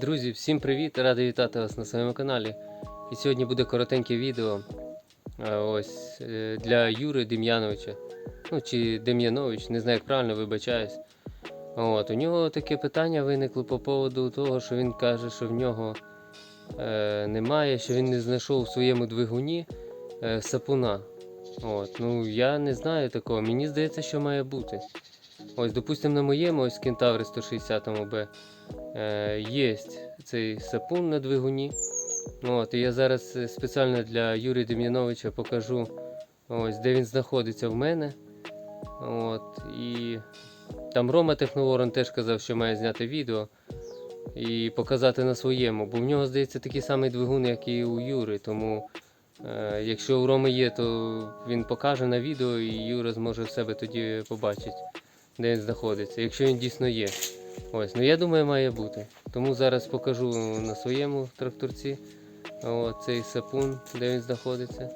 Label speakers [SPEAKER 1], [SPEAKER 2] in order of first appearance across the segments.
[SPEAKER 1] Друзі, всім привіт! Радий вітати вас на своєму каналі. І сьогодні буде коротеньке відео е, ось е, для Юри Дем'яновича. Ну чи Дем'янович, не знаю як правильно, вибачаюсь. От, у нього таке питання виникло по поводу того, що він каже, що в нього е, немає, що він не знайшов у своєму двигуні е, сапуна. От, ну я не знаю такого. Мені здається, що має бути. Ось, допустимо, на моєму ось Кентаври 160 Б е, є цей сапун на двигуні. От, і я зараз е, спеціально для Юрія Дем'яновича покажу, ось, де він знаходиться в мене. От, і там Рома Техноворон теж казав, що має зняти відео і показати на своєму, бо в нього, здається, такий самий двигун, як і у Юри. Тому е, якщо у Роми є, то він покаже на відео і Юра зможе в себе тоді побачити, де він знаходиться, якщо він дійсно є. Ось, ну я думаю, має бути. Тому зараз покажу на своєму тракторці от, цей сапун, де він знаходиться.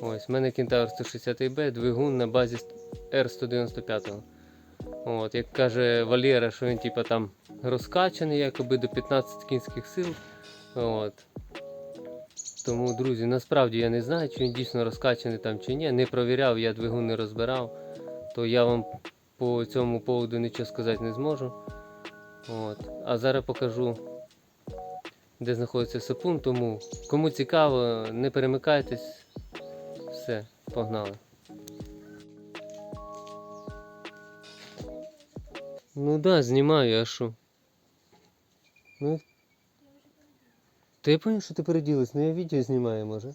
[SPEAKER 1] Ось, в мене Кентавр 160B, двигун на базі R195. От, як каже Валера, що він типа там розкачаний, якоби до 15 кінських сил. От. Тому, друзі, насправді я не знаю, чи він дійсно розкачаний там чи ні. Не провіряв, я двигун не розбирав, то я вам по цьому поводу нічого сказати не зможу. От. А зараз покажу, де знаходиться сапун, тому кому цікаво, не перемикайтесь. Все, погнали. Ну да, знімаю, а що? Ну. Та я понял, що ти переділась, ну я відео знімаю, може.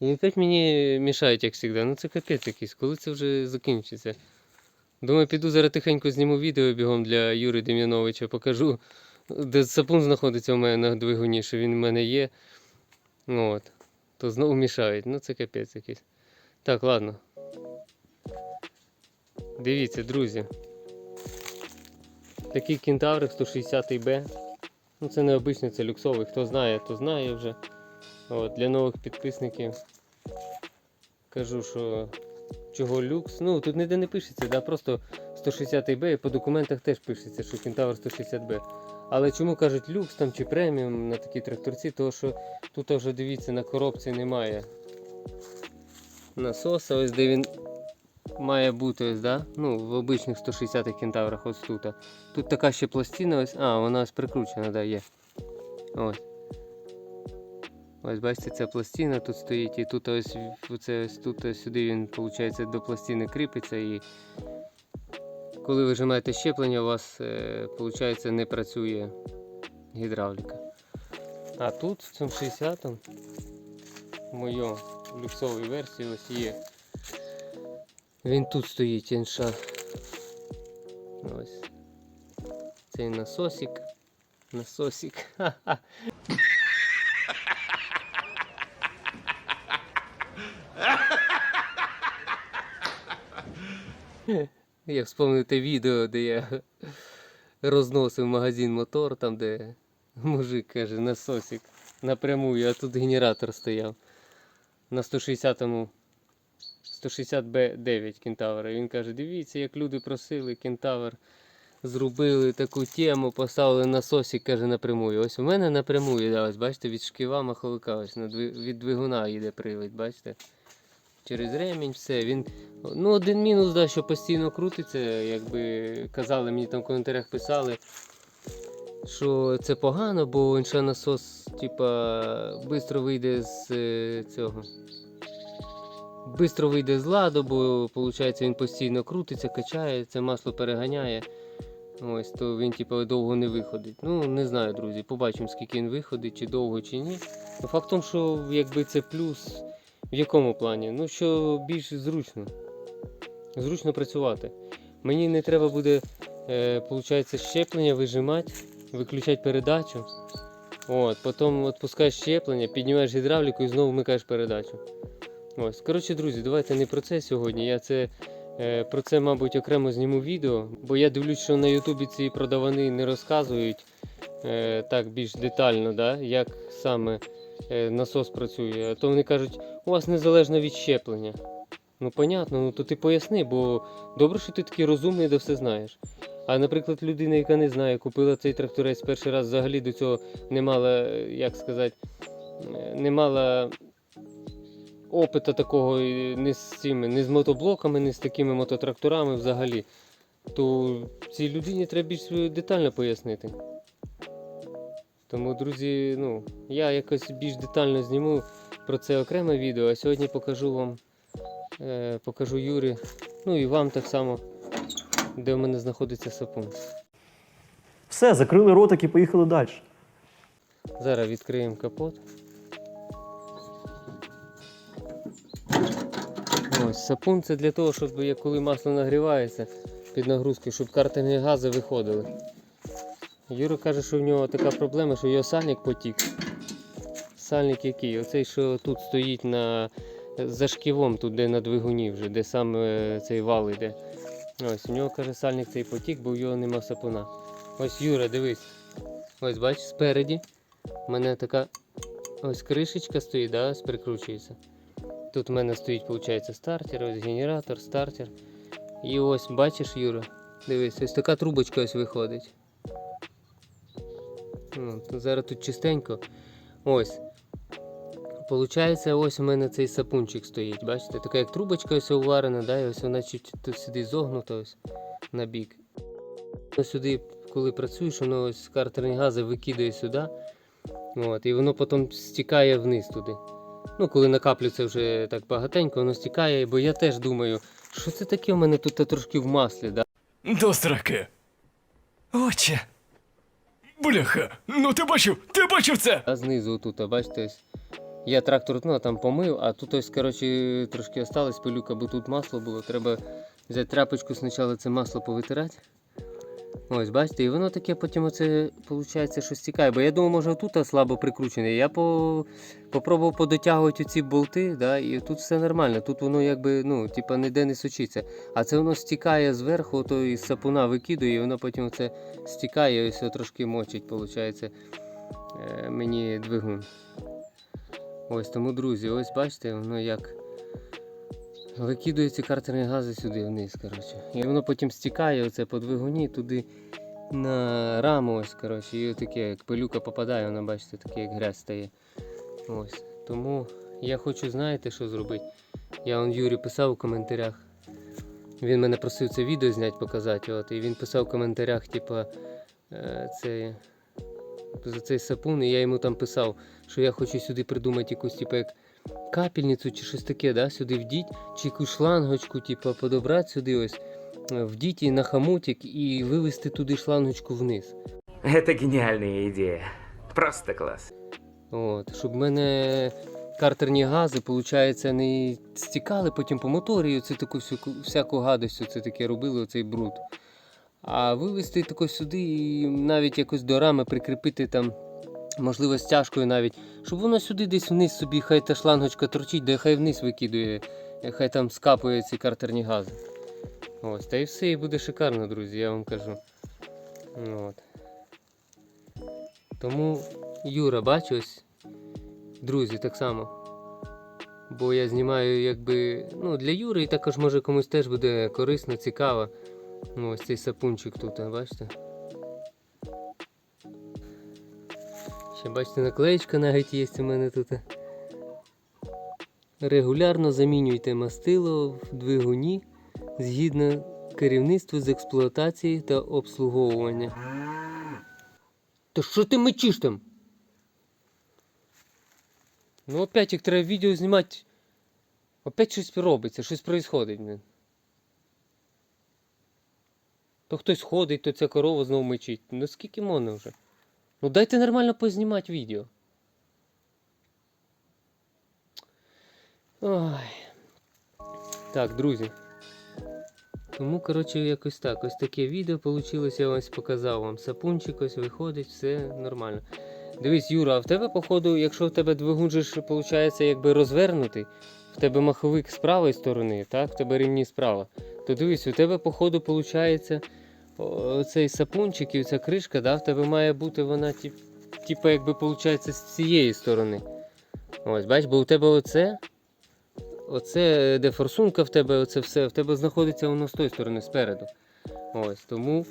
[SPEAKER 1] І опять мені мішають, як завжди. Ну це капець якийсь, коли це вже закінчиться. Думаю, піду зараз тихенько зніму відео бігом для Юри Дем'яновича, покажу, де сапун знаходиться у мене на двигуні, що він в мене є. Ну, От. То знову мішають. Ну це капець якийсь. Так, ладно. Дивіться, друзі. Такий кентаврик 160 б Ну це не обичний, це люксовий. Хто знає, то знає вже. От, для нових підписників кажу, що чого люкс. Ну тут ніде не пишеться, да? просто 160 б і по документах теж пишеться, що кентавр 160 б Але чому кажуть люкс там чи преміум на такій тракторці, тому що тут вже дивіться на коробці немає насоса, ось де він має бути ось, да? ну, в обичних 160 кентаврах ось тут. Тут така ще пластина, ось, а, вона ось прикручена, да, є. Ось. Ось бачите, ця пластина тут стоїть, і тут ось, оце, ось тут сюди він, виходить, до пластини кріпиться і коли ви вижимаєте щеплення, у вас е, виходить, не працює гідравліка. А тут в цьому 60-му, в моєму люксовій версії ось є. Він тут стоїть інша. Ось. Цей насосик. Насосик. Ха-ха. Я вспомнив те відео, де я розносив магазин мотор, там де мужик каже насосик напрямую, а тут генератор стояв. На 160-му 160Б9 кентавра. Він каже, дивіться, як люди просили, кентавр зробили таку тему, поставили насосик, каже, напрямую. Ось у мене напрямую, да, ось бачите, від шківа маховика, ось від двигуна їде привід, бачите? Через ремінь, все. Він, ну, один мінус, да, що постійно крутиться, якби казали, мені там в коментарях писали, що це погано, бо інший насос, типа, швидко вийде з е, цього. Бистро вийде з ладу, бо виходить, він постійно крутиться, качає, це масло переганяє. Ось, то він типу, довго не виходить. Ну, не знаю, друзі. Побачимо, скільки він виходить, чи довго, чи ні. Ну, Факт в тому, що якби це плюс в якому плані? Ну, що більш зручно. Зручно працювати. Мені не треба буде, е, виходить, щеплення вижимати, виключати передачу. От, Потім відпускаєш щеплення, піднімаєш гідравліку і знову вмикаєш передачу. Ось, коротше, друзі, давайте не про це сьогодні. Я це е, про це, мабуть, окремо зніму відео, бо я дивлюсь, що на Ютубі ці продавани не розказують е, так більш детально, да, як саме е, насос працює. А то вони кажуть, у вас незалежно від щеплення. Ну, понятно, ну то ти поясни, бо добре, що ти такий розумний, де все знаєш. А наприклад, людина, яка не знає, купила цей тракторець перший раз, взагалі до цього не мала, е, як сказати, е, не мала опиту такого не з цими, не з мотоблоками, не з такими мототракторами взагалі. То цій людині треба більш детально пояснити. Тому, друзі, ну, я якось більш детально зніму про це окреме відео, а сьогодні покажу вам, е, покажу Юрі, ну і вам так само, де в мене знаходиться сапун.
[SPEAKER 2] Все, закрили ротик і поїхали далі.
[SPEAKER 1] Зараз відкриємо капот. Ось сапун це для того, щоб коли масло нагрівається під нагрузкою, щоб картерні гази виходили. Юра каже, що в нього така проблема, що його сальник потік. Сальник який? Оцей, що тут стоїть на за шківом, тут де на двигуні вже, де саме цей вал йде. Ось, у нього каже, сальник цей потік, бо в нього нема сапуна. Ось Юра, дивись. Ось бачиш, спереді. У мене така ось кришечка стоїть, да, ось прикручується. Тут у мене стоїть, виходить, стартер, ось генератор, стартер. І ось, бачиш, Юра, дивись, ось така трубочка ось виходить. Зараз тут чистенько. Ось. Получається, ось у мене цей сапунчик стоїть, бачите? Така як трубочка ось уварена, да, і ось вона чуть сюди зогнута ось на бік. Сюди, коли працюєш, воно ось картерні гази викидає сюди. От, і воно потім стікає вниз туди. Ну, коли накаплюється вже так багатенько, воно стікає, бо я теж думаю, що це таке у мене тут трошки в маслі, да?
[SPEAKER 3] До сраки. Отче. Бляха, ну ти бачив, ти бачив це?
[SPEAKER 1] А знизу тут, бачите, ось. Я трактор ну, там помив, а тут ось, коротше, трошки осталась пилюка, бо тут масло було. Треба взяти тряпочку спочатку це масло повитирати. Ось, бачите, і воно таке потім оце, виходить, що стікає. Бо я думав, може тут слабо прикручене. Я по... попробував подотягувати ці болти, да, і тут все нормально. Тут воно якби, ну, типа ніде не сочиться. А це воно стікає зверху, то із сапуна викидує, і воно потім оце стікає, і ось трошки мочить, виходить, е, мені двигун. Ось тому, друзі, ось бачите, воно як викидує ці картерні гази сюди вниз. коротше. І воно потім стікає оце по двигуні туди на раму. ось, коротше, І таке, як пилюка попадає, воно бачите, таке як грязь стає. Ось. Тому я хочу, знаєте, що зробити. Я он Юрі писав у коментарях. Він мене просив це відео зняти, показати. От, і він писав в коментарях, типа, е, це, за цей сапун, і я йому там писав, що я хочу сюди придумати якусь, типу, як капельницю чи щось таке, да, сюди вдіть, чи якусь шлангочку, типу, подобрати сюди ось, е, вдіть її на хамутик і вивести туди шлангочку вниз.
[SPEAKER 4] Это гениальная идея. Просто класс.
[SPEAKER 1] От, щоб в мене картерні гази, виходить, не стікали потім по моторі, і оце таку всяку, всяку гадость, оце таке робили, оцей бруд. А вивести тако сюди і навіть якось до рами прикріпити там, можливо, стяжкою навіть, щоб воно сюди десь вниз собі, хай та шлангочка торчить, де хай вниз викидує, хай там скапує ці картерні гази. Ось, та і все, і буде шикарно, друзі, я вам кажу. От. Тому Юра, бачу, ось, друзі, так само. Бо я знімаю якби ну, для Юри і також може комусь теж буде корисно, цікаво. Ну, ось цей сапунчик тут, бачите? Ще бачите, наклеєчка навіть є у мене тут. Регулярно замінюйте мастило в двигуні згідно керівництву з експлуатації та обслуговування. Та що ти мечиш там? Ну опять як треба відео знімати. Опять щось робиться, щось происходить. То хтось ходить, то ця корова знову мечить. Ну скільки можна вже? Ну дайте нормально познімати відео. Ой. Так, друзі. Тому, коротше, якось так. Ось таке відео вийшло, я ось показав вам. Сапунчик ось виходить, все нормально. Дивись, Юра, а в тебе, походу, якщо в тебе двигун же виходить, якби розвернутий, в тебе маховик з правої сторони, так? В тебе рівні справа. То дивись, у тебе, походу, виходить, оцей сапунчик і ця кришка, да, в тебе має бути вона, тип, типа, якби, виходить, з цієї сторони. Ось, бач, бо у тебе оце. Оце, де форсунка в тебе, оце все, в тебе знаходиться воно з тої сторони спереду. Ось, тому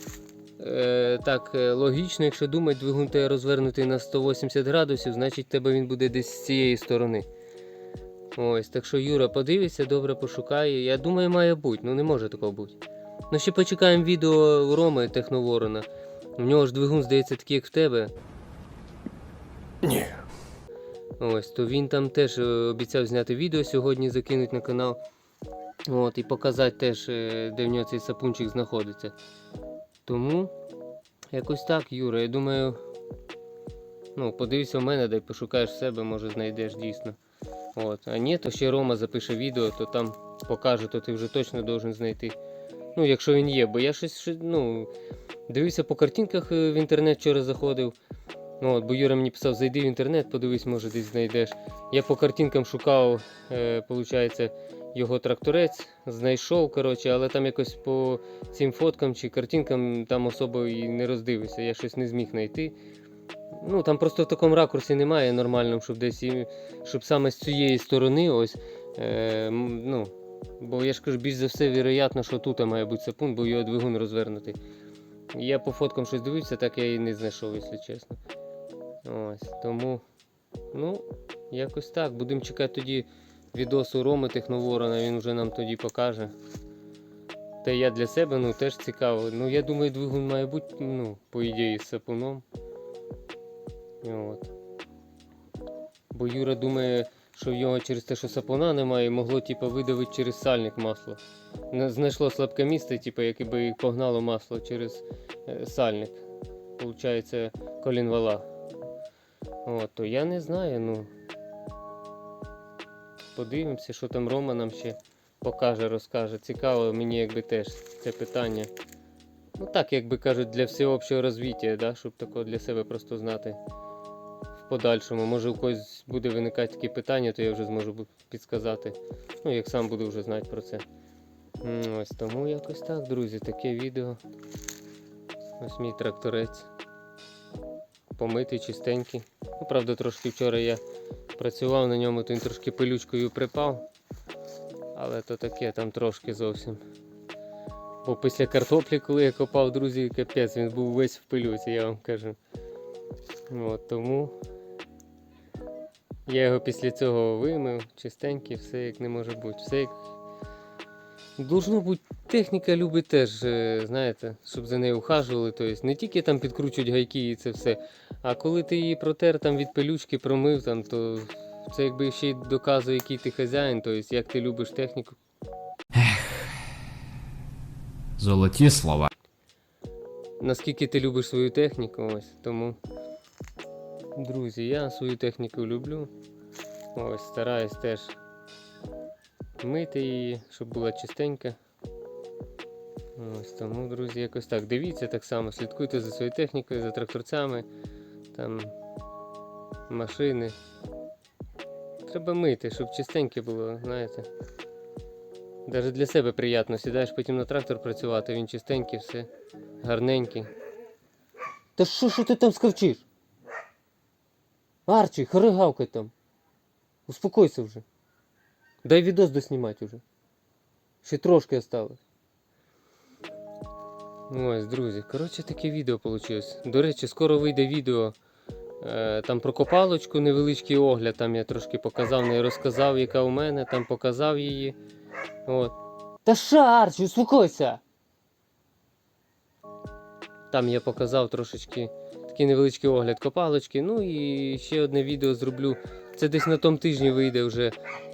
[SPEAKER 1] е, так е, логічно, якщо думати, двигун тебе розвернутий на 180 градусів, значить тебе він буде десь з цієї сторони. Ось, так що Юра, подивися, добре пошукає. Я думаю, має бути, ну не може такого бути. Ну ще почекаємо відео у Роми Техноворона. У нього ж двигун, здається, такий, як в тебе.
[SPEAKER 3] Ні.
[SPEAKER 1] Ось, то він там теж е, обіцяв зняти відео сьогодні, закинуть на канал. От, і показати теж, е, де в нього цей сапунчик знаходиться. Тому якось так, Юра, я думаю. Ну, подивися в мене, дай пошукаєш в себе, може знайдеш дійсно. От. А ні, то ще Рома запише відео, то там покаже, то ти вже точно должен знайти. Ну, якщо він є, бо я щось, ну, дивився по картинках е, в інтернет вчора заходив. Ну, от, бо Юра мені писав, зайди в інтернет, подивись, може десь знайдеш. Я по картинкам шукав, е, його тракторець, знайшов, коротше, але там якось по цим фоткам чи картинкам там особо і не роздивився. Я щось не зміг знайти. Ну, там просто в такому ракурсі немає нормальному, щоб десь щоб саме з цієї сторони ось. Е, ну, бо я ж кажу, більш за все, вероятно, що тут має бути сапун, бо його двигун розвернутий. Я по фоткам щось дивився, так я і не знайшов, якщо чесно. Ось, тому, ну, якось так. Будемо чекати тоді відосу Роми Техноворона, він вже нам тоді покаже. Та я для себе ну, теж цікаво. Ну, я думаю, двигун має бути, ну, по ідеї, з сапуном. От. Бо Юра думає, що в його через те, що сапуна немає, могло типу, видавити через сальник масло. Знайшло слабке місце, типу, яке би погнало масло через е, сальник. Получається, колінвала. От, то я не знаю, ну. Подивимося, що там Рома нам ще покаже, розкаже. Цікаво мені якби теж це питання. Ну так, якби кажуть, для всеобщого розвиття, да? щоб такого для себе просто знати подальшому. Може у когось буде виникати такі питання, то я вже зможу підсказати. Ну, як сам буду вже знати про це. Ось тому якось так, друзі, таке відео. Ось мій тракторець. Помитий, чистенький. Ну, правда, трошки вчора я працював на ньому, то він трошки пилючкою припав. Але то таке там трошки зовсім. Бо після картоплі, коли я копав, друзі, капець, він був весь в пилюці, я вам кажу. От, тому я його після цього вимив, чистенький, все як не може бути. Все як. Должно бути, техніка любить теж, е, знаєте, щоб за нею ухажували. Тобто не тільки там підкручують гайки і це все, а коли ти її протер там від пилючки промив, там, то це якби ще й доказує, який ти хазяїн, тобто як ти любиш техніку.
[SPEAKER 5] Золоті слова.
[SPEAKER 1] наскільки ти любиш свою техніку, ось тому. Друзі, я свою техніку люблю. Ось, стараюсь теж мити її, щоб була чистенька. Ось тому, друзі, якось так. Дивіться так само, слідкуйте за своєю технікою, за тракторцями, там машини. Треба мити, щоб чистеньке було, знаєте. Навіть для себе приємно. Сідаєш потім на трактор працювати, він чистенький, все гарненький. Та що що ти там скавчиш? Арчі, харигавкай там. Успокойся вже. Дай відос доснімати вже. Ще трошки осталось. Ось, друзі, коротше таке відео вийшло. До речі, скоро вийде відео. Е, там про копалочку невеличкий огляд, там я трошки показав, не розказав, яка у мене, там показав її. От. Та що, Арчі, успокойся! Там я показав трошечки такий невеличкий огляд копалочки. Ну і ще одне відео зроблю. Це десь на тому тижні вийде вже,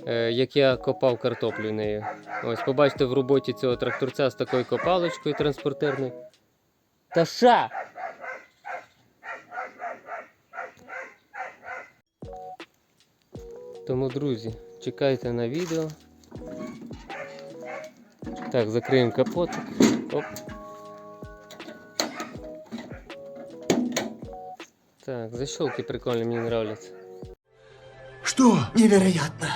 [SPEAKER 1] е, як я копав картоплю нею. Ось побачите в роботі цього тракторця з такою копалочкою транспортерною. Та ша! Тому, друзі, чекайте на відео. Так, закриємо капотик. Оп. Так, защелки прикольные, мне нравятся.
[SPEAKER 6] Что? Невероятно.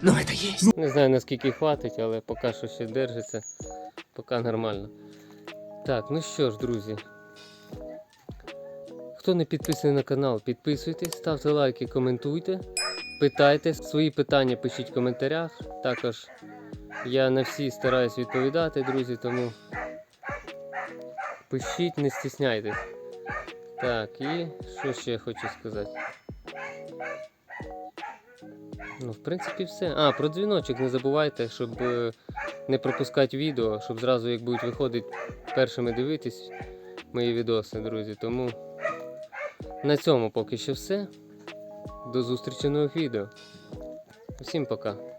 [SPEAKER 6] Но это есть.
[SPEAKER 1] Не знаю наскільки хватить, але поки що ще держиться. Поки нормально. Так, ну що ж, друзі. Хто не підписаний на канал, підписуйтесь, ставте лайки, коментуйте, питайте свої питання, пишіть в коментарях. Також я на всі стараюсь відповідати, друзі, тому Пишіть, не стісняйтесь. Так, і що ще я хочу сказати? Ну, в принципі, все. А, про дзвіночок не забувайте, щоб е, не пропускати відео, щоб зразу, як будуть виходити, першими дивитись мої відоси, друзі. Тому на цьому поки що все. До зустрічі нових відео. Всім пока.